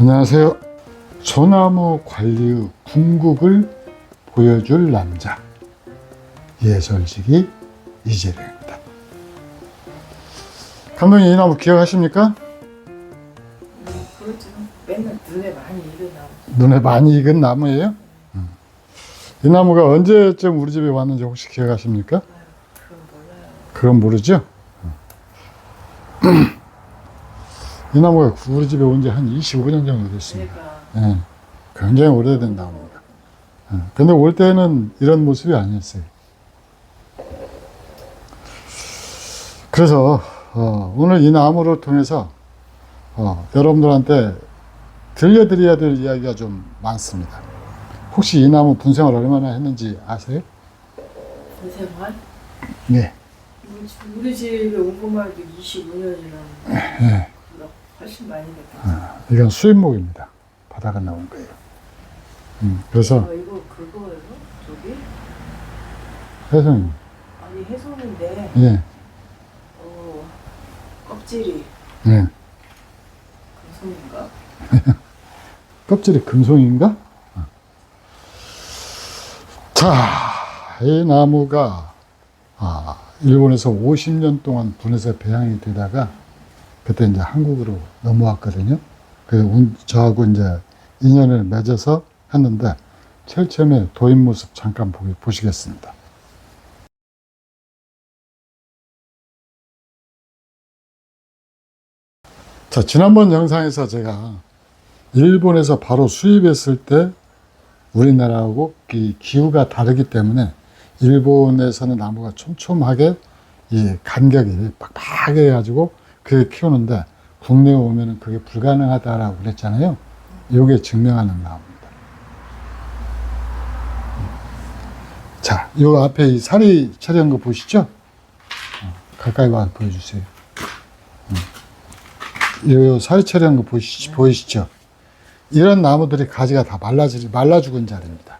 안녕하세요. 소나무 관리의 궁극을 보여줄 남자 예설지기 이재룡입니다. 감독님 이 나무 기억하십니까? 그렇죠. 맨날 눈에 많이 익어나오죠. 눈에 많이 익은 나무예요. 음. 이 나무가 언제쯤 우리 집에 왔는지 혹시 기억하십니까? 그건 몰라요. 그건 모르죠. 음. 이 나무가 우리 집에 온 지 한 25년 정도 됐습니다. 제가 예, 굉장히 오래된 나무입니다. 예, 근데 올 때는 이런 모습이 아니었어요. 그래서 어, 오늘 이 나무를 통해서 어, 여러분들한테 들려드려야 될 이야기가 좀 많습니다. 혹시 이 나무 분생을 얼마나 했는지 아세요? 그 생활 네. 우리 집- 집에 온 것만 해도 25년이라는 예, 훨씬 많이 됐겠죠. 이건 수입목입니다. 바다가 나온 거예요. 음, 그래서 어, 이거 그거예요? 저기? 혜성님, 아니 해손인데 예, 어, 껍질이 예. 금손인가? 껍질이 금송인가? 자, 이 나무가 아, 일본에서 50년 동안 분해서 배양이 되다가 그때 이제 한국으로 넘어왔거든요. 운- 저하고 이제 인연을 맺어서 했는데 제일 처음에 도입 모습 잠깐 보, 보시겠습니다. 자, 지난번 영상에서 제가 일본에서 바로 수입했을 때 우리나라하고 이 기후가 다르기 때문에 일본에서는 나무가 촘촘하게 이 간격이 빡빡해 가지고 그게 키우는데 국내에 오면은 그게 불가능하다라고 그랬잖아요. 요게 증명하는 나무입니다. 자, 요 앞에 이 사리 처리한 거 보시죠? 어, 가까이 와서 보여주세요. 음. 요 사리 처리한 거 보시, 보이시죠? 이런 나무들이 가지가 다 말라지, 말라 죽은 자리입니다.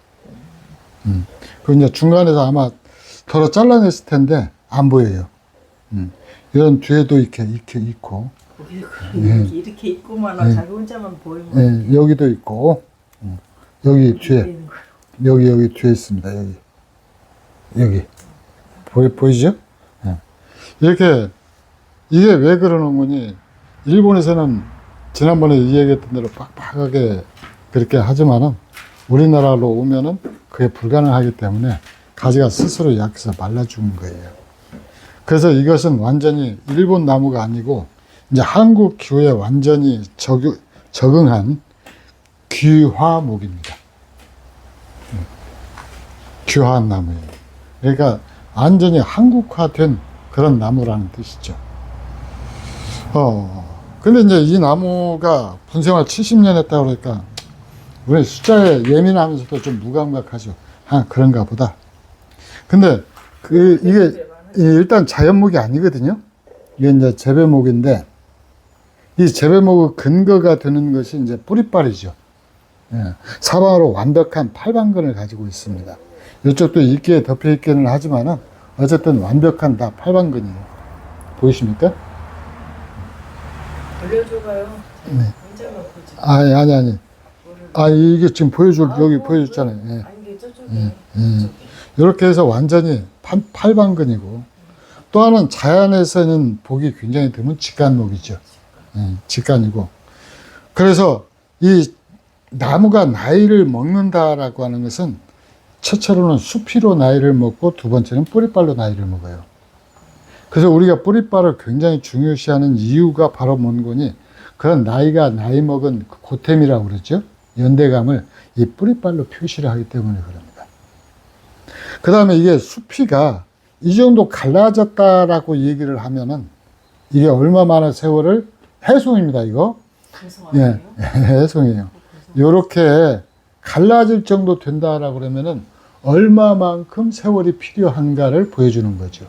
음. 그 이제 중간에서 아마 덜어 잘라냈을 텐데 안 보여요. 음. 이런 뒤에도 이렇게, 이렇게 있고, 예. 이렇게, 이렇게 있고만 예. 자기 혼자만 보이면 예, 여기도 있고, 음. 여기 뒤에, 거예요. 여기, 여기 뒤에 있습니다. 여기. 여기. 보이, 보이죠? 예. 이렇게, 이게 왜 그러는 거니? 일본에서는 지난번에 이야기했던 대로 빡빡하게 그렇게 하지만은 우리나라로 오면은 그게 불가능하기 때문에 가지가 스스로 약해서 말라 죽은 거예요. 그래서 이것은 완전히 일본 나무가 아니고 이제 한국 기후에 완전히 적용, 적응한 귀화목입니다. 음. 귀화한 나무예요. 그러니까 완전히 한국화된 그런 나무라는 뜻이죠. 어, 근데 이제 이 나무가 분생활 70년 했다고 그러니까 우리 숫자에 예민하면서도 좀 무감각하죠. 아, 그런가 보다. 근데 그 이게 이 일단 자연목이 아니거든요. 이게 이제 재배목인데 이 재배목의 근거가 되는 것이 이제 뿌리빨이죠. 예, 사방으로 완벽한 팔방근을 가지고 있습니다. 이쪽도 있기에 덮여 있기는 하지만은 어쨌든 완벽한 다 팔방근이에요. 보이십니까? 돌려줘봐요. 네. 보지. 아니 아니 아니. 뭐를- 아 이게 지금 보여줄 아, 여기 뭐, 보여줬잖아요. 예. 아니 예. 저쪽에. 이렇게 해서 완전히 팔, 팔방근이고 또 하나는 자연에서는 보기 굉장히 드문 직간목이죠. 예, 직간이고 그래서 이 나무가 나이를 먹는다라고 하는 것은 첫째로는 수피로 나이를 먹고 두 번째는 뿌리빨로 나이를 먹어요. 그래서 우리가 뿌리빨을 굉장히 중요시하는 이유가 바로 뭔 거니 그런 나이가 나이 먹은 그 고템이라고 그러죠. 연대감을 이 뿌리빨로 표시를 하기 때문에 그럽니다. 그 다음에 이게 수피가 이 정도 갈라졌다라고 얘기를 하면은 이게 얼마만의 세월을 해송입니다, 이거. 예? 해송이에요. 요렇게 갈라질 정도 된다라고 그러면은 얼마만큼 세월이 필요한가를 보여주는 거죠.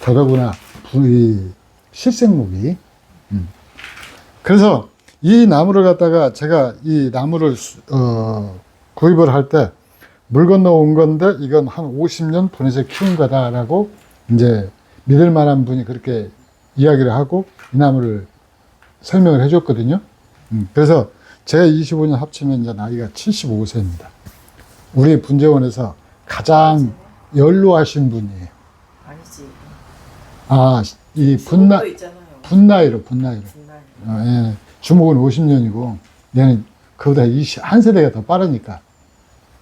더더구나 부- 이 실생목이. 음. 그래서 이 나무를 갖다가 제가 이 나무를 수- 어, 구입을 할 때 물 건너 온 건데 이건 한 50년 분해서 키운 거다라고 이제 믿을 만한 분이 그렇게 이야기를 하고 이 나무를 설명을 해줬거든요. 음, 그래서 제가 25년 합치면 이제 나이가 75세입니다. 우리 분재원에서 가장 연로하신 분이에요. 아니지. 아, 이 분나. 분나이로, 분나이로. 어, 예. 주목은 50년이고, 얘는 그보다 20, 한 세대가 더 빠르니까.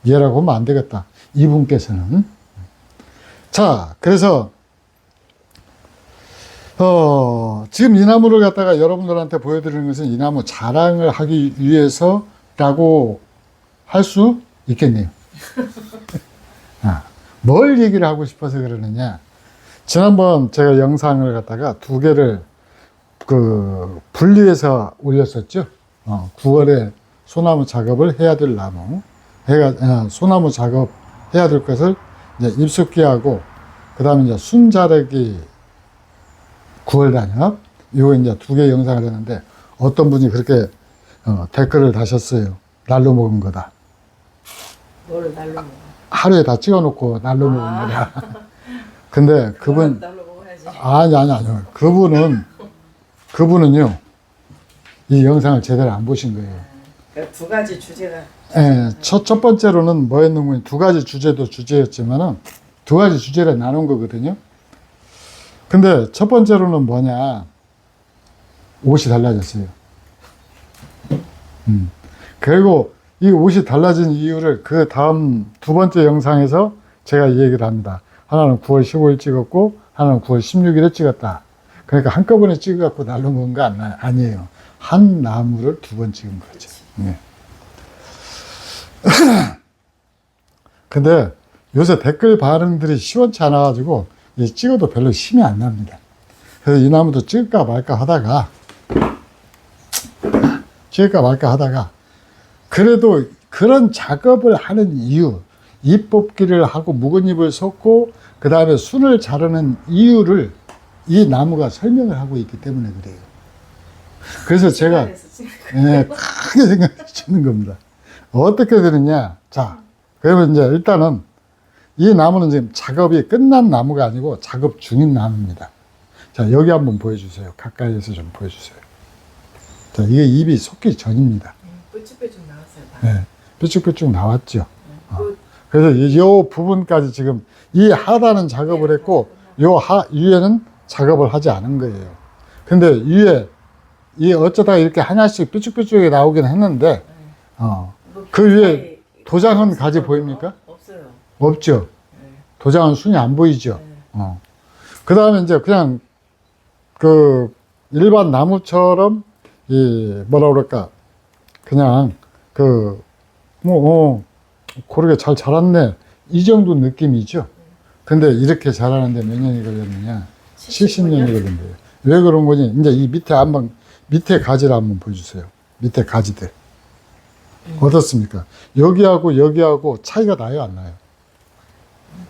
얘라고 하면 안 되겠다. 이분께서는. 자, 그래서, 어, 지금 이 나무를 갖다가 여러분들한테 보여드리는 것은 이 나무 자랑을 하기 위해서라고 할 수 있겠네요. 아, 뭘 얘기를 하고 싶어서 그러느냐. 지난번 제가 영상을 갖다가 두 개를 그 분리해서 올렸었죠. 어, 9월에 소나무 작업을 해야 될 나무, 해가 어, 소나무 작업 해야 될 것을 이제 입숙기하고 그다음에 이제 순자르기 9월 단협 이거 이제 두 개 영상을 했는데 어떤 분이 그렇게 어, 댓글을 다셨어요. 날로 먹은 거다. 뭘 날로 먹어. 하루에 다 찍어놓고 날로 먹은 아. 거다. 근데 그분. 아니 아니 아니요. 그분은 그분은요 이 영상을 제대로 안 보신 거예요. 그러니까 두 가지 주제가 예, 첫, 첫 번째로는 뭐였는 두 가지 주제도 주제였지만은 두 가지 주제를 나눈 거거든요. 근데 첫 번째로는 뭐냐 옷이 달라졌어요. 음. 그리고 이 옷이 달라진 이유를 그 다음 두 번째 영상에서 제가 이 얘기를 합니다. 하나는 9월 15일 찍었고 하나는 9월 16일에 찍었다. 그러니까 한꺼번에 찍어갖고 거 아니- 아니에요. 한 나무를 두 번 찍은 거죠. 네. 근데 요새 댓글 반응들이 시원치 않아가지고 이 찍어도 별로 힘이 안 납니다. 그래서 이 나무도 찍을까 말까 하다가 찍을까 말까 하다가 그래도 그런 작업을 하는 이유 잎 뽑기를 하고 묵은 잎을 섞고 그 다음에 순을 자르는 이유를 이 나무가 설명을 하고 있기 때문에 그래요. 그래서 제가 그래서 지금 예, 크게 생각하시는 겁니다. 어떻게 되느냐? 자, 그러면 이제 일단은 이 나무는 지금 작업이 끝난 나무가 아니고 작업 중인 나무입니다. 자, 여기 한번 보여주세요. 가까이에서 좀 보여주세요. 자, 이게 잎이 솟기 전입니다. 뾰족뾰족 나왔어요. 다. 예, 뾰족뾰족 나왔죠. 그 그래서 이요 부분까지 지금 이 하단은 작업을 했고 요 하, 위에는 작업을 하지 않은 거예요. 근데 위에 이 어쩌다가 이렇게 하나씩 뾰족뾰족하게 나오긴 했는데 어, 뭐그 위에 도장은. 가지 보입니까? 없어요. 없죠. 네. 도장은 순이 안 보이죠. 네. 어. 그 다음에 이제 그냥 그 일반 나무처럼 이 뭐라 그럴까 그냥 그뭐 어, 고르게 잘 자랐네 이 정도 느낌이죠. 근데 이렇게 자라는데 몇 년이 걸렸느냐? 70년이 걸린 거예요. 왜 그런 거니? 이제 이 밑에 한번 밑에 가지를 한번 보여주세요. 밑에 가지들 어떻습니까? 여기하고 여기하고 차이가 나요, 안 나요?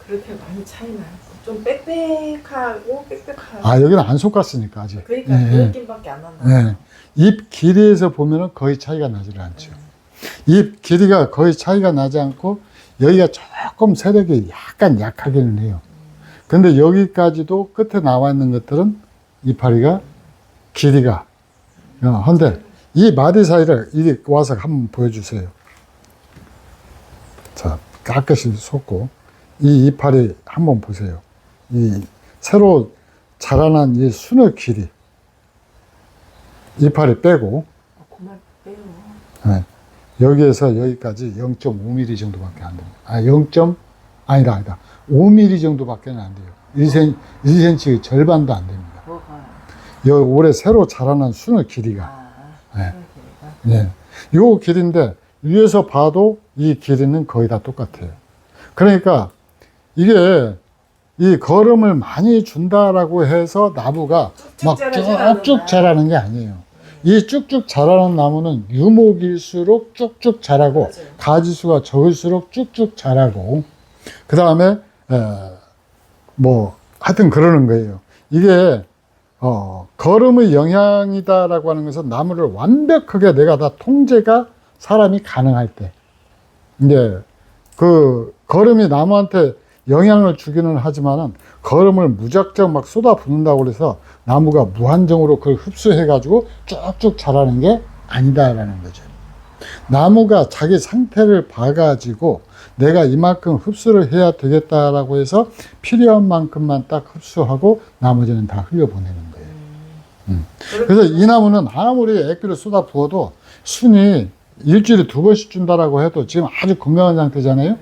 그렇게 많이 차이 나요. 좀 빽빽하고 빽빽하고. 아 여기는 안 솎았으니까 아직. 그러니까 예, 그 예. 느낌밖에 안 난다. 네. 잎 길이에서 보면은 거의 차이가 나질 않죠. 잎 길이가 거의 차이가 나지 않고 여기가 조금 세력이 약간 약하기는 해요. 근데 여기까지도 끝에 나와 있는 것들은 이파리가 길이가 어, 한데 이 마디 사이를 이리 와서 한번 보여주세요. 자, 깨끗이 솟고 이 이파리 한번 보세요. 이 새로 자라난 이 순의 길이 이파리 빼고. 네. 여기에서 여기까지 0.5mm 정도밖에 안 됩니다. 아, 0. 아니다, 아니다. 5mm 정도밖에 안 돼요. 1cm, 1cm의 절반도 안 됩니다. 여 올해 새로 길이가. 아, 네. 그렇게. 네. 요 길인데 위에서 봐도 이 길이는 거의 다 똑같아요. 그러니까 이게 이 걸음을 많이 준다라고 해서 나무가 막. 쭉쭉 자라는 게 아니에요. 이 쭉쭉 자라는 나무는 유목일수록 쭉쭉 자라고 맞아요. 가지 수가 적을수록 쭉쭉 자라고 그 다음에 뭐 하여튼 그러는 거예요. 이게 어, 걸음의 영향이다라고 하는 것은 나무를 완벽하게 내가 다 통제가 사람이 가능할 때 이제 그 걸음이 나무한테 영향을 주기는 하지만은 걸음을 무작정 막 쏟아 붓는다고 그래서 나무가 무한정으로 그걸 흡수해 가지고 쭉쭉 자라는 게 아니다라는 거죠. 나무가 자기 상태를 봐가지고 내가 이만큼 흡수를 해야 되겠다라고 해서 필요한 만큼만 딱 흡수하고 나머지는 다 흘려보내는. 음. 그래서 이 나무는 아무리 액비를 쏟아 부어도 순이 일주일에 두 번씩 준다라고 해도 지금 아주 건강한 상태잖아요.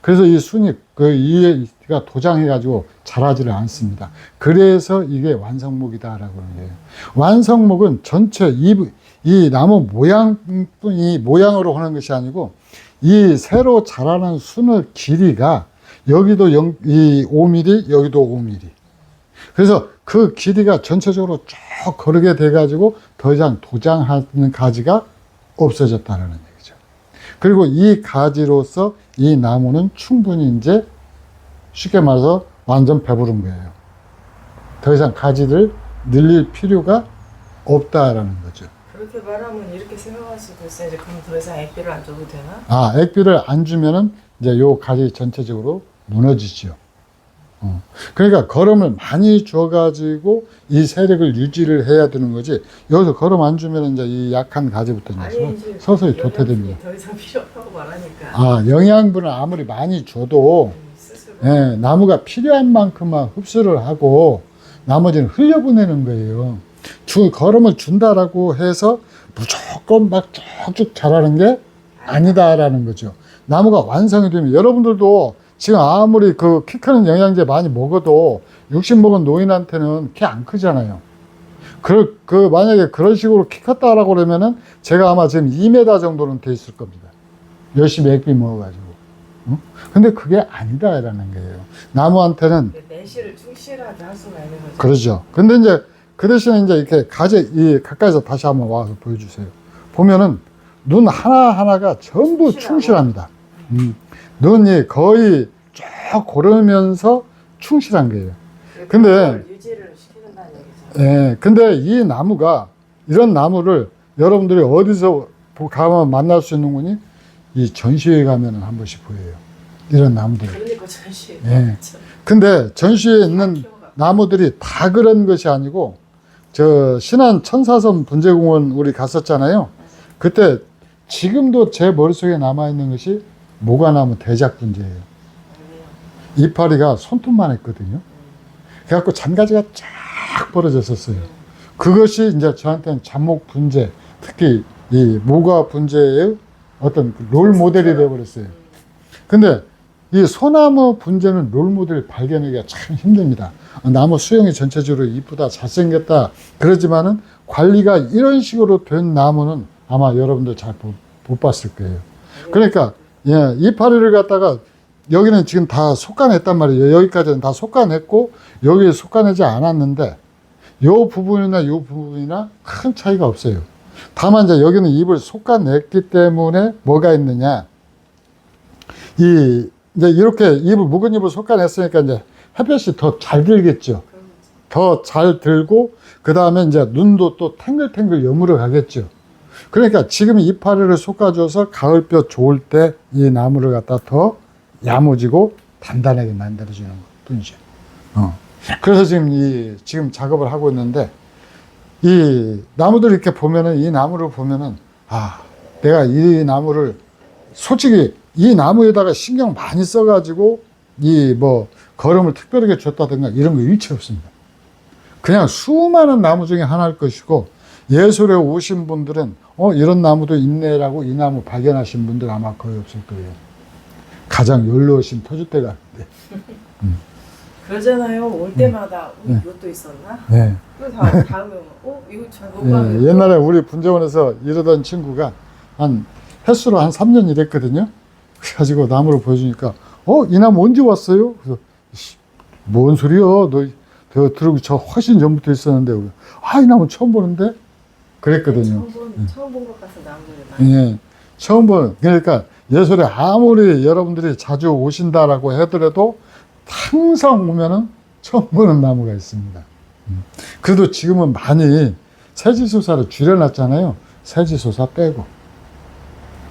그래서 이 순이 그 이가 도장해가지고 자라지를 않습니다. 그래서 이게 완성목이다라고 하는 거예요. 완성목은 전체 이, 이 나무 모양뿐이 모양으로 하는 것이 아니고 이 새로 자라는 순의 길이가 여기도 0, 이 5mm, 여기도 5mm. 그래서 그 길이가 전체적으로 쭉 거르게 돼가지고 더 이상 도장하는 가지가 없어졌다는 얘기죠. 그리고 이 가지로서 이 나무는 충분히 이제 쉽게 말해서 완전 배부른 거예요. 더 이상 가지를 늘릴 필요가 없다라는 거죠. 그렇게 말하면 이렇게 생각할 수도 있어요. 이제 그럼 더 이상 액비를 안 줘도 되나? 아, 액비를 안 주면은 이제 요 가지 전체적으로 무너지죠. 어. 그러니까 거름을 많이 줘가지고 이 세력을 유지를 해야 되는 거지. 여기서 거름 안 주면 이제 이 약한 가지부터 이제 서- 서서히 도태됩니다. 더 이상 필요 없다고 말하니까 아, 영양분을 아무리 많이 줘도 음, 예, 나무가 필요한 만큼만 흡수를 하고 나머지는 흘려보내는 거예요. 주, 거름을 준다라고 해서 무조건 막 쭉쭉 자라는 게 아니다라는 거죠. 나무가 완성이 되면 여러분들도 지금 아무리 그 키 크는 영양제 많이 먹어도 60 먹은 노인한테는 키 안 크잖아요. 그, 그, 만약에 그런 식으로 키 컸다라고 그러면은 제가 아마 지금 2m 정도는 돼 있을 겁니다. 열심히 액비 먹어가지고. 응? 근데 그게 아니다라는 거예요. 나무한테는 내실을 충실하게 할 수가 있는 거죠. 그러죠. 근데 이제 그 대신에 이제 이렇게 가지, 이 가까이서 다시 한번 와서 보여주세요. 보면은 눈 하나하나가 전부. 충실합니다. 음. 눈이 거의 쭉 고르면서 충실한 거예요. 근데- 그걸 유지를 시키는다는 얘기죠. 예, 근데 이 나무가 이런 나무를 여러분들이 어디서 보- 가면 만날 수 있는 거니? 이 전시회 가면은 한 번씩 보여요. 이런 나무들. 그러니까 예. 근데 전시회에 있는 나무들이 다 그런 것이 아니고 저 신안 천사섬 분재공원 우리 갔었잖아요. 그때 지금도 제 머릿속에 남아 있는 것이 모가나무 대작 분재예요. 이파리가 손톱만 했거든요. 그래갖고 잔가지가 쫙 벌어졌었어요. 그것이 이제 저한테는 잡목 분재, 특히 이 모가 분재의 어떤 그롤 모델이 되어버렸어요. 근데 이 소나무 분재는 롤 모델 발견하기가 참 힘듭니다. 나무 수영이 전체적으로 이쁘다, 잘생겼다. 그러지만은 관리가 이런 식으로 된 나무는 아마 여러분들 잘 못 봤을 거예요. 그러니까, 예, 이파리를 갖다가 여기는 지금 다 속간했단 말이에요. 여기까지는 다 속간했고, 여기 속간하지 않았는데, 요 부분이나 요 부분이나 큰 차이가 없어요. 다만 이제 여기는 잎을 속간냈기 때문에 뭐가 있느냐. 이, 이제 이렇게 잎을, 묵은 잎을 속간했으니까 이제 햇볕이 더 잘 들겠죠. 더 잘 들고, 그 다음에 이제 눈도 또 탱글탱글 여물어 가겠죠. 그러니까 지금 이파리를 솎아줘서 가을볕 좋을 때 이 나무를 갖다 더 야무지고 단단하게 만들어주는 뿐이죠. 어. 그래서 지금 이, 지금 작업을 하고 있는데, 이 나무들 이렇게 보면은, 이 나무를 보면은, 아, 내가 이 나무를 솔직히 이 나무에다가 신경 많이 써가지고, 이 뭐, 걸음을 특별하게 줬다든가 이런 거 일체 없습니다. 그냥 수많은 나무 중에 하나일 것이고, 예술에 오신 분들은, 어, 이런 나무도 있네라고 이 나무 발견하신 분들 아마 거의 없을 거예요. 가장 연로하신 터줏대가. 그러잖아요. 올 때마다 어, 네. 이것도 있었나? 네. 또 다음 다음에 어 이거 잘 뭐가 예, 옛날에 우리 분재원에서 이러던 친구가 한 횟수로 한 3년 일했거든요. 그래가지고 나무를 보여주니까 어, 이 나무 언제 왔어요? 그래서 씨, 뭔 소리야? 너, 너 들어오기 저 훨씬 전부터 있었는데 아, 이 나무 처음 보는데? 그랬거든요. 처음 본 처음 본 것 같은 나무들이 많이. 예. 처음 보는 그러니까 예술에 아무리 여러분들이 자주 오신다라고 하더라도 항상 오면은 처음 보는 나무가 있습니다. 음. 그래도 지금은 많이 세지소사를 줄여놨잖아요. 세지소사 빼고.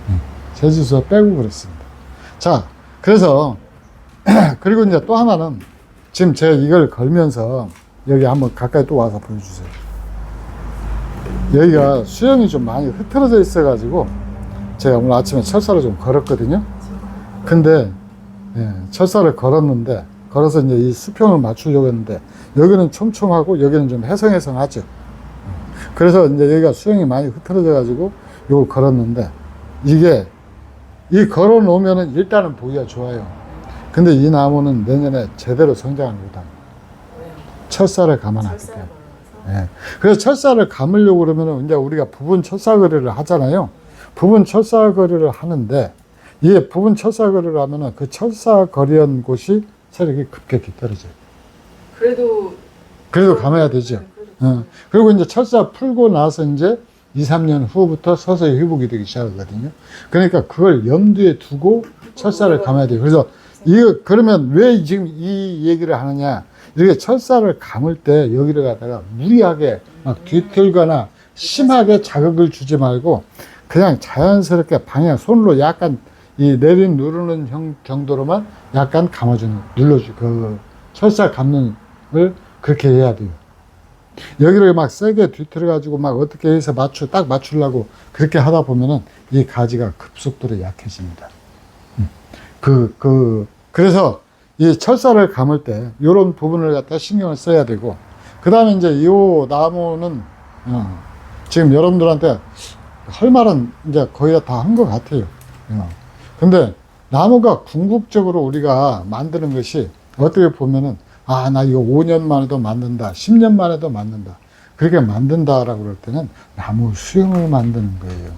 음. 세지소사 빼고 그랬습니다. 자, 그래서 그리고 이제 또 하나는 지금 제가 이걸 걸면서 여기 한번 가까이 또 와서 보여주세요. 여기가 수영이 좀 많이 흐트러져 있어 가지고 제가 오늘 아침에 철사를 좀 걸었거든요. 근데 예, 철사를 걸었는데 걸어서 이제 이 수평을 맞추려고 했는데 여기는 촘촘하고 여기는 좀 해성해성하죠. 그래서 이제 여기가 수영이 많이 흐트러져 가지고 요걸 걸었는데 이게 이 걸어 놓으면은 일단은 보기가 좋아요. 근데 이 나무는 내년에 제대로 성장을 못합니다. 왜요? 철사를 철사를 때문에. 예. 그래서 철사를 감으려고 그러면은 이제 우리가 부분 철사거리를 하잖아요. 부분 철사거리를 하는데 이게 부분 철사거리를 하면은 그 철사거리한 곳이 체력이 급격히 떨어져요. 그래도 그래도 감아야 되죠. 어. 그리고 이제 철사 풀고 나서 이제 2, 3년 후부터 서서히 회복이 되기 시작하거든요. 그러니까 그걸 염두에 두고 철사를 감아야 돼요. 그래서 이거 그러면 왜 지금 이 얘기를 하느냐? 이렇게 철사를 감을 때 여기를 갖다가 무리하게 막 뒤틀거나 심하게 자극을 주지 말고 그냥 자연스럽게 방향 손으로 약간 이 내린 누르는 형, 정도로만 약간 감아주는 눌러주 그 철사 감는 걸 그렇게 해야 돼요. 여기를 막 세게 뒤틀어 가지고 막 어떻게 해서 맞추 딱 맞추려고 그렇게 하다 보면은 이 가지가 급속도로 약해집니다. 음. 그, 그, 그래서 이 철사를 감을 때 이런 부분을 갖다 신경을 써야 되고, 그 다음에 이제 이 나무는, 어, 지금 여러분들한테 할 말은 이제 거의 다 한 것 같아요. 어. 근데 나무가 궁극적으로 우리가 만드는 것이 어떻게 보면은 아, 나 이거 5년 만에도 만든다. 10년 만에도 만든다. 그렇게 만든다 라고 그럴 때는 나무 수형을 만드는 거예요.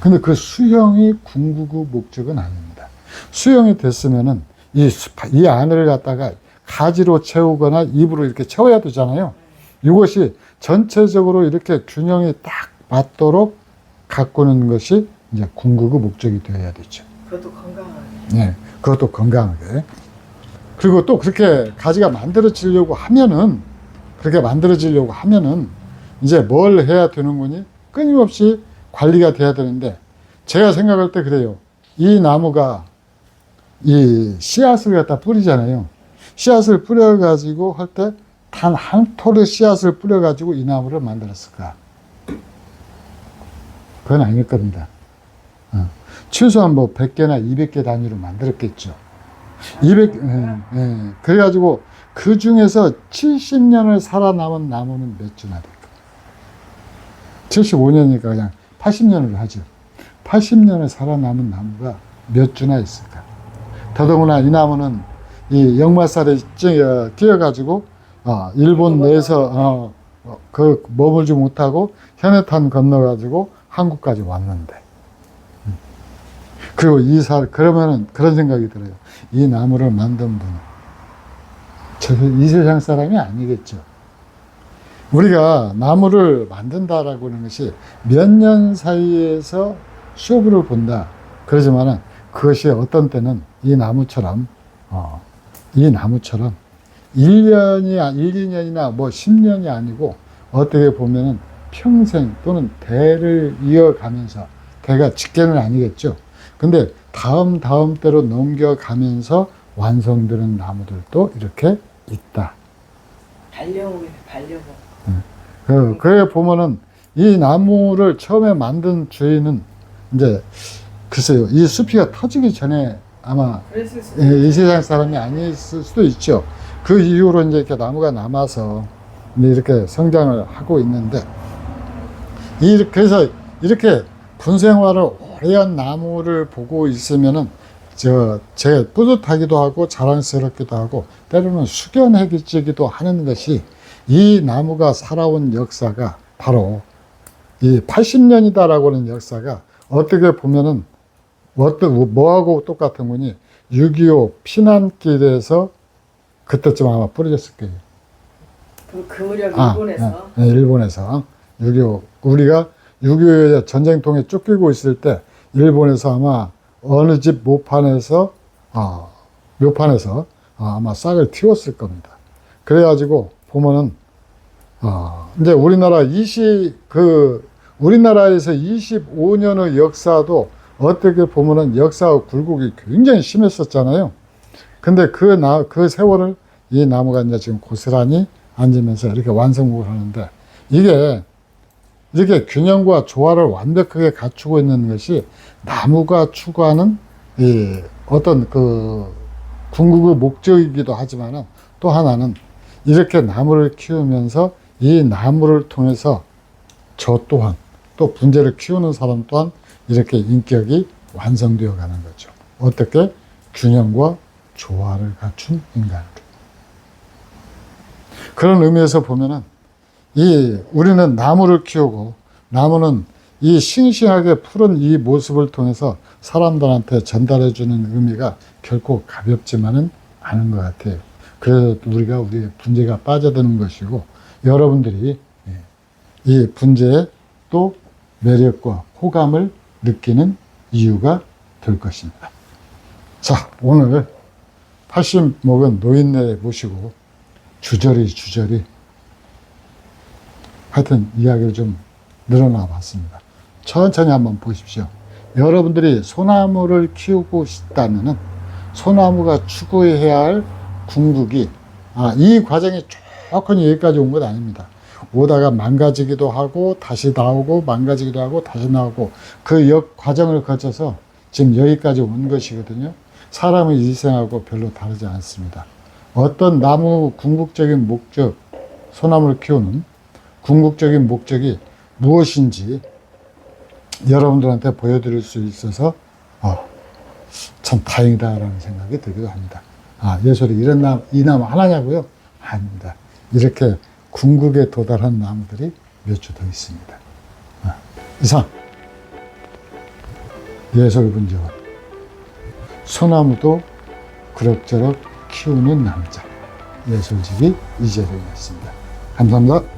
근데 그 수형이 궁극의 목적은 아닙니다. 수형이 됐으면은 이, 수- 이 안을 갖다가 가지로 채우거나 입으로 이렇게 채워야 되잖아요. 이것이 전체적으로 이렇게 균형이 딱 맞도록 가꾸는 것이 이제 궁극의 목적이 되어야 되죠. 그것도 건강하게 네, 그것도 건강하게. 그리고 또 그렇게 가지가 만들어지려고 하면은, 그렇게 만들어지려고 하면은, 이제 뭘 해야 되는 거니? 끊임없이 관리가 돼야 되는데, 제가 생각할 때 그래요. 이 나무가 이 씨앗을 갖다 뿌리잖아요. 씨앗을 뿌려가지고 할 때, 단한 톨의 씨앗을 뿌려가지고 이 나무를 만들었을까? 그건 아닐 겁니다. 어. 최소한 뭐 100개나 200개 단위로 만들었겠죠. 200, 예, 예. 그래가지고 그 중에서 70년을 살아남은 나무는 몇 주나 될까? 75년이니까 그냥 80년을 하죠. 80년을 살아남은 나무가 몇 주나 있을까? 더더구나 이 나무는 이 역마살에 찌- 뛰어가지고 어, 일본 내에서 어, 어, 그 머물지 못하고 현해탄 건너가지고 한국까지 왔는데 그리고 이 사, 그러면은 그런 생각이 들어요. 이 나무를 만든 분은 저, 이 세상 사람이 아니겠죠. 우리가 나무를 만든다라고 하는 것이 몇 년 사이에서 쇼부를 본다. 그러지만은 그것이 어떤 때는 이 나무처럼, 어, 이 나무처럼 1년이, 1, 2년이나 뭐 10년이 아니고 어떻게 보면은 평생 또는 대를 이어가면서 대가 직계는 아니겠죠. 근데 다음 다음 때로 넘겨가면서 완성되는 나무들도 이렇게 있다. 반려묘 반려묘 그, 그래 보면은 이 나무를 처음에 만든 주인은 이제 글쎄요 이 숲이가 터지기 전에 아마 예, 이 세상 사람이 아닐 수도 있죠. 그 이후로 이제 이렇게 나무가 남아서 이렇게 성장을 하고 있는데 이 그래서 이렇게 군 생활을 오래 한 나무를 보고 있으면은 저 제 뿌듯하기도 하고 자랑스럽기도 하고 때로는 숙연해지기도 하는 것이 이 나무가 살아온 역사가 바로 이 80년이다라고 하는 역사가 어떻게 보면은 어떤 뭐하고 똑같은 거니? 6.25 피난길에서 그때쯤 아마 뿌려졌을 거예요. 그, 그 무렵 아, 일본에서? 네, 네, 일본에서. 6.25 우리가 6.25에 전쟁통에 쫓기고 있을 때 일본에서 아마 어느 집 모판에서 아, 묘판에서 아, 아마 싹을 틔웠을 겁니다. 그래가지고 보면은 어, 이제 우리나라 20, 그, 우리나라에서 25년의 역사도 어떻게 보면은 역사의 굴곡이 굉장히 심했었잖아요. 근데 그 나, 그 세월을 이 나무가 이제 지금 고스란히 앉으면서 이렇게 완성을 하는데 이게 이렇게 균형과 조화를 완벽하게 갖추고 있는 것이 나무가 추구하는 이 어떤 그 궁극의 목적이기도 하지만은 또 하나는 이렇게 나무를 키우면서 이 나무를 통해서 저 또한 또 분재를 키우는 사람 또한 이렇게 인격이 완성되어 가는 거죠. 어떻게 균형과 조화를 갖춘 인간. 그런 의미에서 보면은 이 우리는 나무를 키우고 나무는 이 싱싱하게 푸른 이 모습을 통해서 사람들한테 전달해 주는 의미가 결코 가볍지만은 않은 것 같아요. 그래서 우리가 우리의 분재가 빠져드는 것이고 여러분들이 예, 이 분재에 또 매력과 호감을 느끼는 이유가 될 것입니다. 자, 오늘 80 먹은 노인네 모시고 주저리 주저리 하여튼 이야기를 좀 늘어나 봤습니다. 천천히 한번 보십시오. 여러분들이 소나무를 키우고 싶다면은 소나무가 추구해야 할 궁극이 아, 이 과정이 조금 여기까지 온건 아닙니다. 오다가 망가지기도 하고 다시 나오고 망가지기도 하고 다시 나오고 그 역 과정을 거쳐서 지금 여기까지 온 것이거든요. 사람의 일생하고 별로 다르지 않습니다. 어떤 나무 궁극적인 목적, 소나무를 키우는 궁극적인 목적이 무엇인지 여러분들한테 보여드릴 수 있어서 어, 참 다행이다라는 생각이 들기도 합니다. 아, 예솔이 이런 나무, 이 나무 하나냐고요? 아닙니다. 이렇게 궁극에 도달한 나무들이 몇 주 더 있습니다. 아, 이상 분재원 소나무도 그럭저럭 키우는 남자 예술직이 이재동이었습니다. 감사합니다.